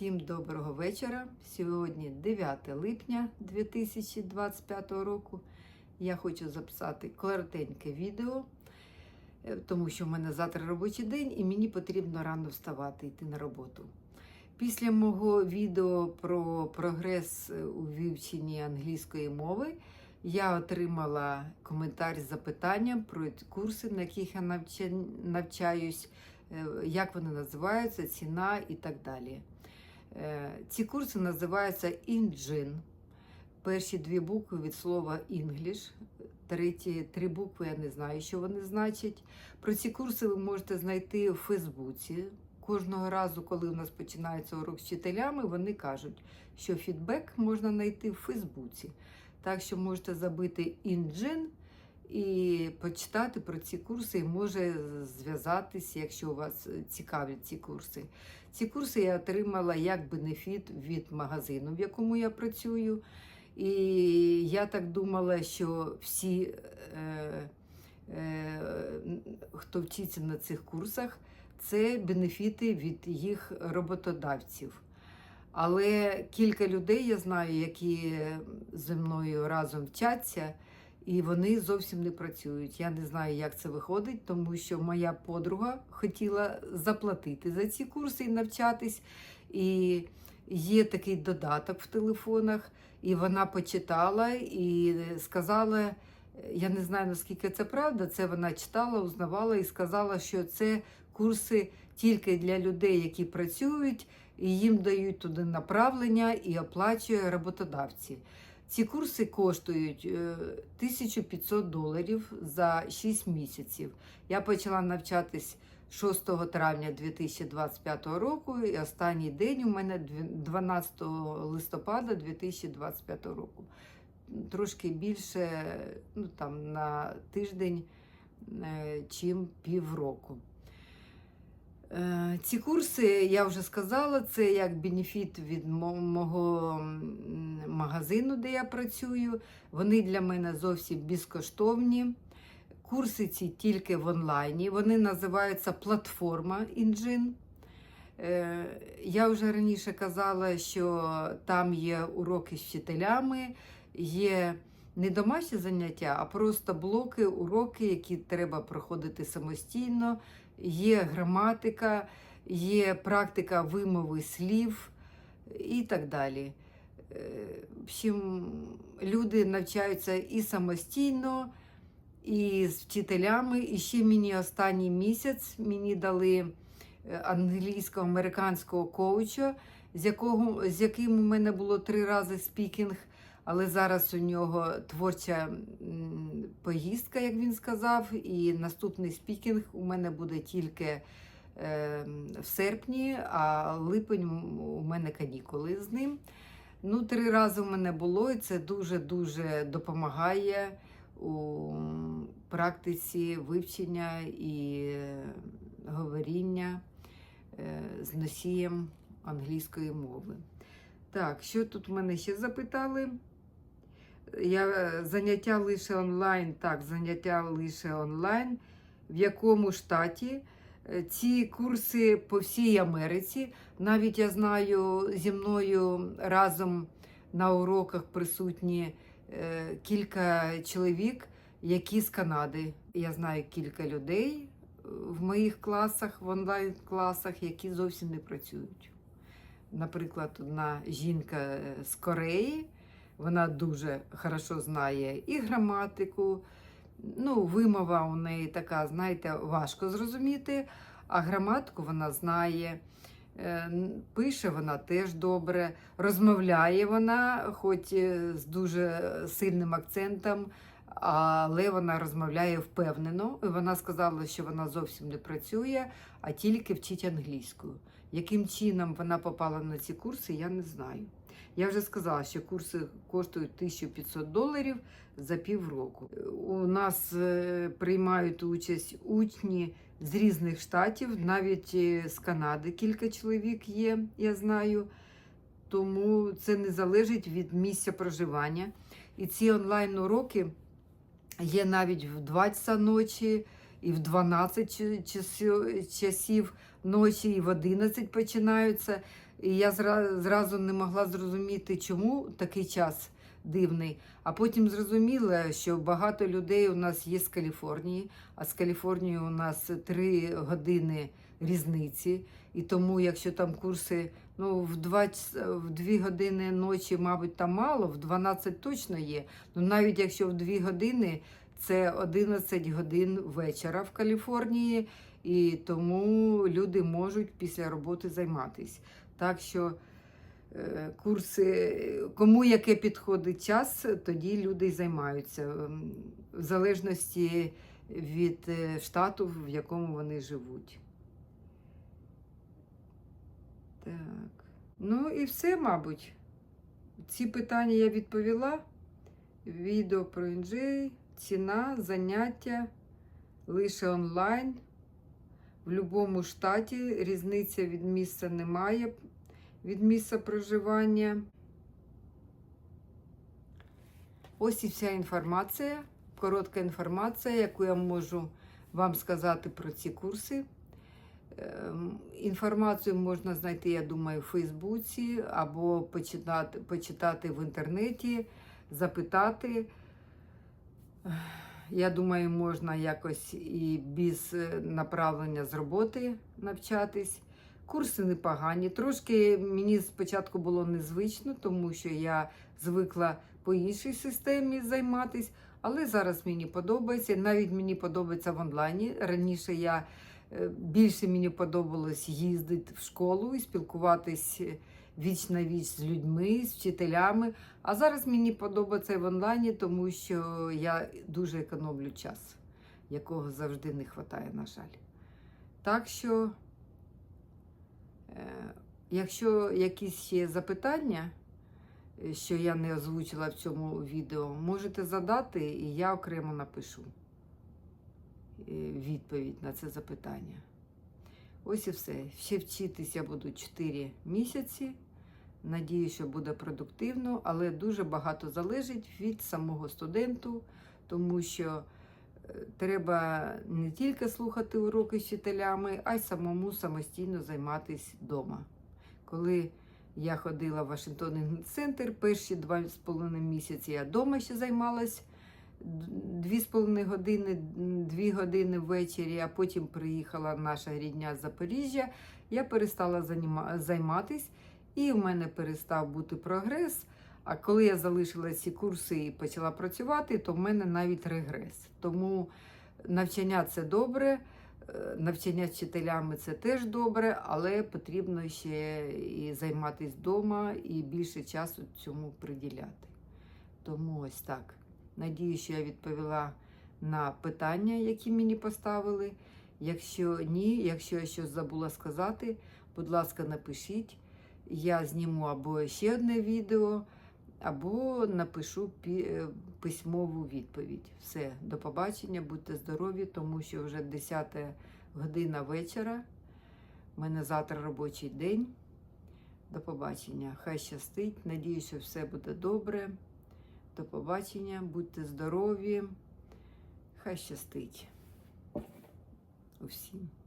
Всім доброго вечора. Сьогодні 9 липня 2025 року. Я хочу записати коротеньке відео, е, тому що в мене завтра робочий день і мені потрібно рано вставати йти на роботу. Після мого відео про прогрес е, у вивченні англійської мови я отримала коментар з запитанням про курси, на яких я навчаюсь, е, як вони називаються, ціна і так далі. Е, Ці курси називаються InGen. Перші дві букви від слова English, треті три букви я не знаю, що вони значать. Про ці курси ви можете знайти в Фейсбуці. Кожного разу, коли у нас починається урок з вчителями, вони кажуть, що фідбек можна знайти в Фейсбуці. Так що можете забити InGen і почитати про ці курси, і може зв'язатись, якщо у вас цікавлять ці курси. Ці курси я отримала як бенефіт від магазину, в якому я працюю. І я так думала, що всі, е, е, хто вчиться на цих курсах, це бенефіти від їх роботодавців. Але кілька людей я знаю, які зі мною разом вчаться, і вони зовсім не працюють. Я не знаю, як це виходить, тому що моя подруга хотіла заплатити за ці курси і навчатись. І є такий додаток в телефонах, і вона почитала і сказала. Я не знаю, наскільки це правда. Це вона читала, узнавала і сказала, що це курси тільки для людей, які працюють, і їм дають туди направлення і оплачує роботодавці. Ці курси коштують е, 1500 доларів за 6 місяців. Я почала навчатись 6 травня 2025 року, і останній день у мене 12 листопада 2025 року. Трошки більше ну, там, на тиждень, е, чим півроку. Е, Ці курси, я вже сказала, це як бенефіт від мо- мого магазину, де я працюю. Вони для мене зовсім безкоштовні. Курси ці тільки в онлайні. Вони називаються платформа Інжин. Е, Я вже раніше казала, що там є уроки з вчителями, є не домашні заняття, а просто блоки, уроки, які треба проходити самостійно. Є граматика, є практика вимови слів і так далі. Е, В общем, люди навчаються і самостійно, і з вчителями. І ще мені останній місяць мені дали е, англійського американського коуча, з, якого, з яким у мене було три рази спікінг, але зараз у нього творча поїздка, як він сказав, і наступний спікінг у мене буде тільки е, в серпні, а липень у мене канікули з ним. Ну, три рази у мене було, і це дуже-дуже допомагає у практиці вивчення і е, говоріння е, з носієм англійської мови. Так, що тут в мене ще запитали? Я е, заняття лише онлайн. Так, заняття лише онлайн. В якому штаті? Е, Ці курси по всій Америці. Навіть я знаю, зі мною разом на уроках присутні е, кілька чоловік, які з Канади. Я знаю кілька людей в моїх класах, в онлайн-класах, які зовсім не працюють. Наприклад, одна жінка з Кореї, вона дуже хорошо знає і граматику. Ну, вимова у неї така, знаєте, важко зрозуміти, а граматику вона знає. Е, Пише вона теж добре, розмовляє вона, хоч е, з дуже сильним акцентом, але вона розмовляє впевнено. І вона сказала, що вона зовсім не працює, а тільки вчить англійську. Яким чином вона попала на ці курси, я не знаю. Я вже сказала, що курси коштують 1500 доларів за півроку. У нас е, приймають участь учні з різних штатів, навіть е, з Канади кілька чоловік є, я знаю. Тому це не залежить від місця проживання. І ці онлайн-уроки є навіть в 2 часа ночі, і в 12 часів ночі, і в 11 починаються. І я зра- зразу не могла зрозуміти, чому такий час дивний. А потім зрозуміла, що багато людей у нас є з Каліфорнії, а з Каліфорнії у нас три години різниці. І тому, якщо там курси ну, в 2, в 2 години ночі, мабуть, там мало, в 12 точно є. Ну навіть якщо в 2 години це 11 годин вечора в Каліфорнії, і тому люди можуть після роботи займатися. Так що е, курси, кому яке підходить час, тоді люди й займаються, в залежності від е, штату, в якому вони живуть. Так. Ну і все, мабуть. Ці питання я відповіла. Відео про інжей, ціна, заняття лише онлайн. В будь-якому штаті різниця від місця немає, від місця проживання. Ось і вся інформація, коротка інформація, яку я можу вам сказати про ці курси. Ем, Інформацію можна знайти, я думаю, в Фейсбуці або почитати, почитати в інтернеті, запитати. Я думаю, можна якось і без е, направлення з роботи навчатись. Курси непогані. Трошки мені спочатку було незвично, тому що я звикла по іншій системі займатися, але зараз мені подобається. Навіть мені подобається в онлайні. Раніше я е, більше мені подобалось їздити в школу і спілкуватись віч на віч з людьми, з вчителями. А зараз мені подобається в онлайні, тому що я дуже економлю час, якого завжди не вистачає, на жаль. Так що, е, якщо якісь ще запитання, е, що я не озвучила в цьому відео, можете задати, і я окремо напишу е, відповідь на це запитання. Ось і все. Ще вчитися буду 4 місяці. Надію, що буде продуктивно, але дуже багато залежить від самого студенту, тому що е, треба не тільки слухати уроки з вчителями, а й самому самостійно займатися вдома. Коли я ходила в Вашингтон центр перші два з половиною місяці я вдома ще займалась дві з половиною години, дві години ввечері, а потім приїхала наша рідня з Запоріжжя. Я перестала займатися, і в мене перестав бути прогрес. А коли я залишила ці курси і почала працювати, то в мене навіть регрес. Тому навчання це добре, е, навчання з вчителями це теж добре, але потрібно ще і займатися вдома і більше часу цьому приділяти. Тому ось так. Надію, що я відповіла на питання, які мені поставили. Якщо ні, якщо я щось забула сказати, будь ласка, напишіть. Я зніму або ще одне відео, або напишу письмову відповідь. Все, до побачення, будьте здорові, тому що вже 10 година вечора. У мене завтра робочий день. До побачення. Хай щастить. Надію, що все буде добре. До побачення, будьте здорові. Хай щастить усім.